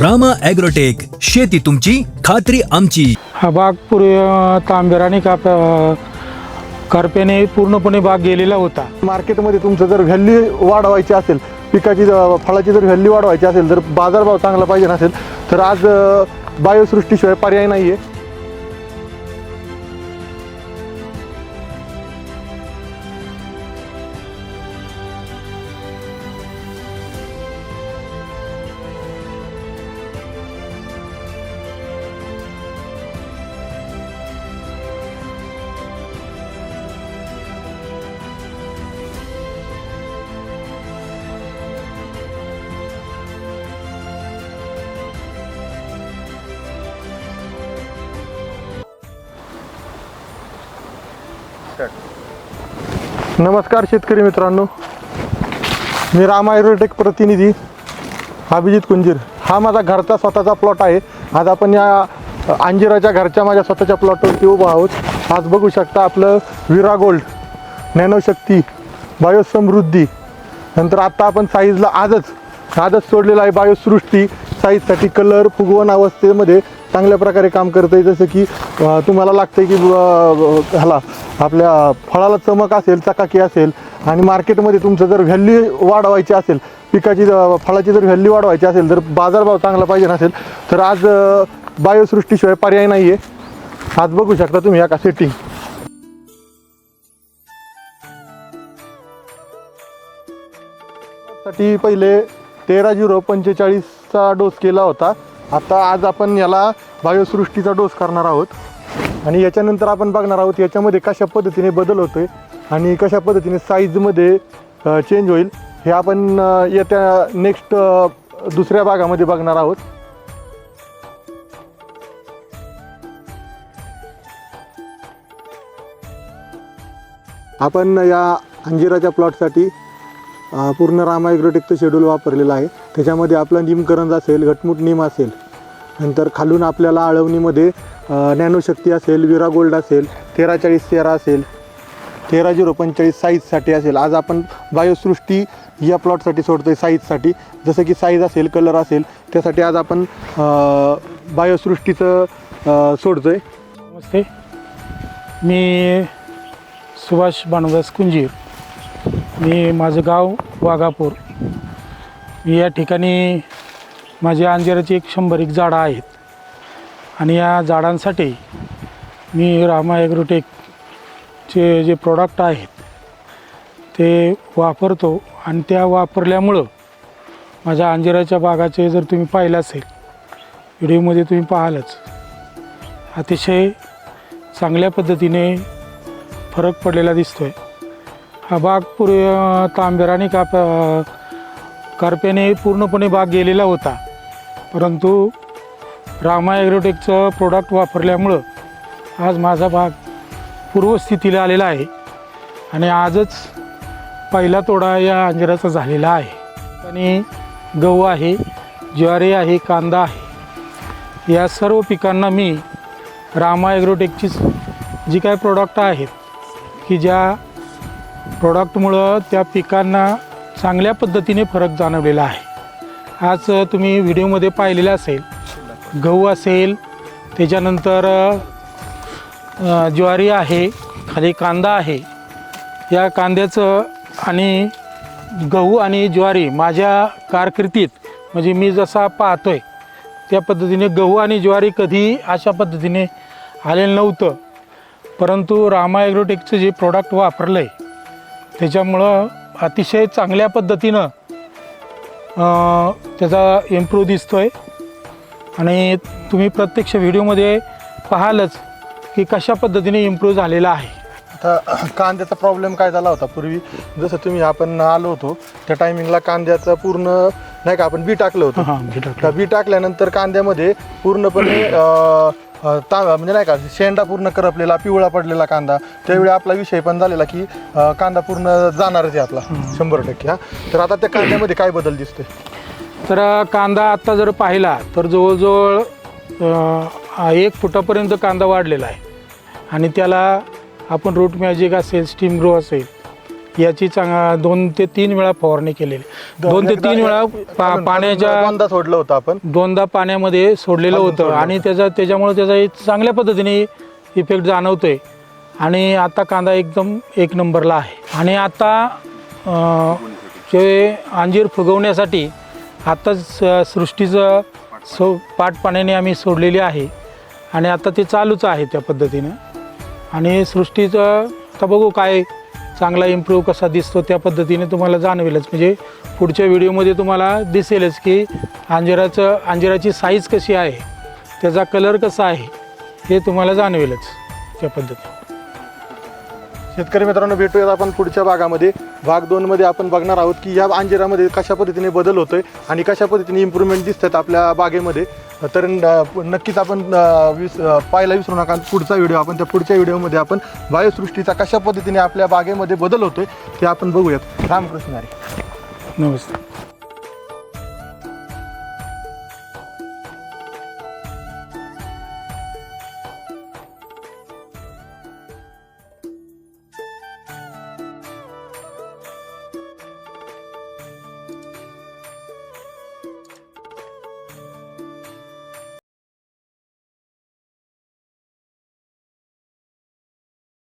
Rama agrotech शेती तुमची खात्री आमची. हा बाग पूर्वी अ, तांबेरा आणि काप करप्याने पूर्णपणे बाग गेलेला होता. मार्केटमध्ये तुमचं जर व्हॅल्यू वाढवायची असेल पिकाची ज- फळाची जर व्हॅल्यू वाढवायची असेल जर बाजारभाव चांगला पाहिजे नसेल तर आज अ, बायोसृष्टीशिवाय पर्याय नाही आहे नमस्कार शेतकरी मित्रांनो. मी राम आयुर्वेदिक प्रतिनिधी अभिजित कुंजीर. हा माझा घरचा स्वतःचा प्लॉट आहे. आज आपण या अंजिराच्या घरच्या माझ्या स्वतःच्या प्लॉटवरती उभं आहोत. आज बघू शकता आपलं विरा गोल्ड नॅनोशक्ती बायोसमृद्धी. नंतर आत्ता आपण साईजला आजच आजच सोडलेला आहे बायोसृष्टी. साईजसाठी कलर फुगवण अवस्थेमध्ये चांगल्या प्रकारे काम करतं आहे जसं की तुम्हाला लागतं की ह्याला आपल्या फळाला चमक असेल चकाकी असेल आणि मार्केटमध्ये तुमचं जर व्हॅल्यू वाढवायची असेल पिकाची फळाची जर व्हॅल्यू वाढवायची असेल जर बाजारभाव चांगला पाहिजे नसेल तर आज बायोसृष्टीशिवाय पर्याय नाही आहे आज बघू शकता तुम्ही या का सेटिंगसाठी पहिले तेरा झिरो पंचेचाळीसचा डोस केला होता. आता आज आपण याला बायोसृष्टीचा डोस करणार आहोत. आणि याच्यानंतर आपण बघणार आहोत याच्यामध्ये कशा पद्धतीने बदल होतोय आणि कशा पद्धतीने साईजमध्ये चेंज होईल हे आपण येत्या नेक्स्ट दुसऱ्या भागामध्ये बघणार आहोत. आपण या अंजिराच्या प्लॉटसाठी पूर्ण पूर्ण रामायग्रोटेकचं शेड्यूल वापरलेलं आहे. त्याच्यामध्ये आपलं निमकरंज असेल घटमुट निम असेल नंतर खालून आपल्याला आळवणीमध्ये नॅनोशक्ती असेल विरा गोल्ड असेल तेरा चाळीस तेरा असेल तेरा झिरो पंचेचाळीस साईजसाठी असेल. आज आपण बायोसृष्टी या प्लॉटसाठी सोडतो आहे साईजसाठी जसं की साईज असेल कलर असेल त्यासाठी आज आपण बायोसृष्टीचं सोडतो आहे नमस्ते. मी सुभाष भानुदास कुंजीर. मी माझं गाव वाघापूर. मी या ठिकाणी माझ्या अंजिराची एक शंभर एक झाडं आहेत. आणि या झाडांसाठी मी रामा ॲग्रोटेकचे जे प्रॉडक्ट आहेत ते वापरतो. आणि त्या वापरल्यामुळं माझ्या अंजिराच्या बागाचे जर तुम्ही पाहिलं असेल व्हिडिओमध्ये तुम्ही पाहालच. अतिशय चांगल्या पद्धतीने फरक पडलेला दिसतो आहे हा बाग पूर्वी तांबेरा आणि काप करप्याने पूर्णपणे बाग गेलेला होता. परंतु रामा ॲग्रोटेकचं प्रोडक्ट वापरल्यामुळं आज माझा बाग पूर्वस्थितीला आलेला आहे आणि आजच पहिला तोडा या अंजिराचा झालेला आहे. आणि गहू आहे ज्वारी आहे कांदा आहे या सर्व पिकांना मी रामा ॲग्रोटेकचीच जी काय प्रोडक्ट आहेत की ज्या प्रोडक्टमुळं त्या पिकांना चांगल्या पद्धतीने फरक जाणवलेला आहे. आज तुम्ही व्हिडिओमध्ये पाहिलेलं असेल गहू असेल त्याच्यानंतर ज्वारी आहे खाली कांदा आहे. या कांद्याचं आणि गहू आणि ज्वारी माझ्या कारकिर्दीत म्हणजे मी जसा पाहतो आहे त्या पद्धतीने गहू आणि ज्वारी कधी अशा पद्धतीने आलेलं नव्हतं. परंतु रामा ॲग्रोटेकचं जे प्रोडक्ट वापरलं आहे त्याच्यामुळं अतिशय चांगल्या पद्धतीनं त्याचा इम्प्रूव्ह दिसतो आहे आणि तुम्ही प्रत्यक्ष व्हिडिओमध्ये पाहालच की कशा पद्धतीने इम्प्रूव्ह झालेला आहे. आता कांद्याचा प्रॉब्लेम काय झाला होता? पूर्वी जसं तुम्ही आपण आलो होतो त्या टायमिंगला कांद्याचं पूर्ण नाही का आपण बी टाकलं होतं. हां बी टाकल्यानंतर कांद्यामध्ये पूर्णपणे ता म्हणजे नाही का शेंडा पूर्ण करपलेला पिवळा पडलेला कांदा त्यावेळी आपला विषय पण झालेला की अं, कांदा पूर्ण जाणारच आहे आपला शंभर टक्के हा. तर आता त्या कांद्यामध्ये काय बदल दिसतोय? तर कांदा आत्ता जर पाहिला तर जवळजवळ अं, एक फुटापर्यंत कांदा वाढलेला आहे. आणि त्याला आपण रूट मॅजिक असेल स्टीम ग्रो असेल याची चांग दोन ते तीन वेळा फवारणी केलेली. दोन ते तीन वेळा पा पाण्याच्या दोनदा सोडलं होतं आपण. दोनदा पाण्यामध्ये सोडलेलं होतं. आणि त्याचा त्याच्यामुळे त्याचा एक चांगल्या पद्धतीने इफेक्ट जाणवतोय. आणि आता कांदा एकदम एक नंबरला आहे. आणि आता अं, जे अंजीर फुगवण्यासाठी आत्ताच सृष्टीचं सो पाट पाण्याने आम्ही सोडलेली आहे. आणि आता ते चालूच आहे त्या पद्धतीनं. आणि सृष्टीचं आता बघू काय चांगला इम्प्रूव्ह कसा दिसतो त्या पद्धतीने तुम्हाला जाणवेलच. म्हणजे पुढच्या व्हिडिओमध्ये तुम्हाला दिसेलच की अंजिराचं अंजिराची साईज कशी आहे त्याचा कलर कसा आहे हे तुम्हाला जाणवेलच त्या पद्धतीने. शेतकरी मित्रांनो भेटूयात आपण पुढच्या भागामध्ये. भाग दोनमध्ये आपण बघणार आहोत की या अंजिरामध्ये कशा पद्धतीने बदल होतो आहे आणि कशा पद्धतीने इम्प्रूव्हमेंट दिसतात आपल्या बागेमध्ये. तर न- नक्कीच आपण विस पाहायला विसरू नका. पुढचा व्हिडिओ आपण त्या पुढच्या व्हिडिओमध्ये आपण वायुसृष्टीचा कशा पद्धतीने आपल्या बागेमध्ये बदल होतो आहे ते आपण बघूयात. रामकृष्ण हरे. नमस्ते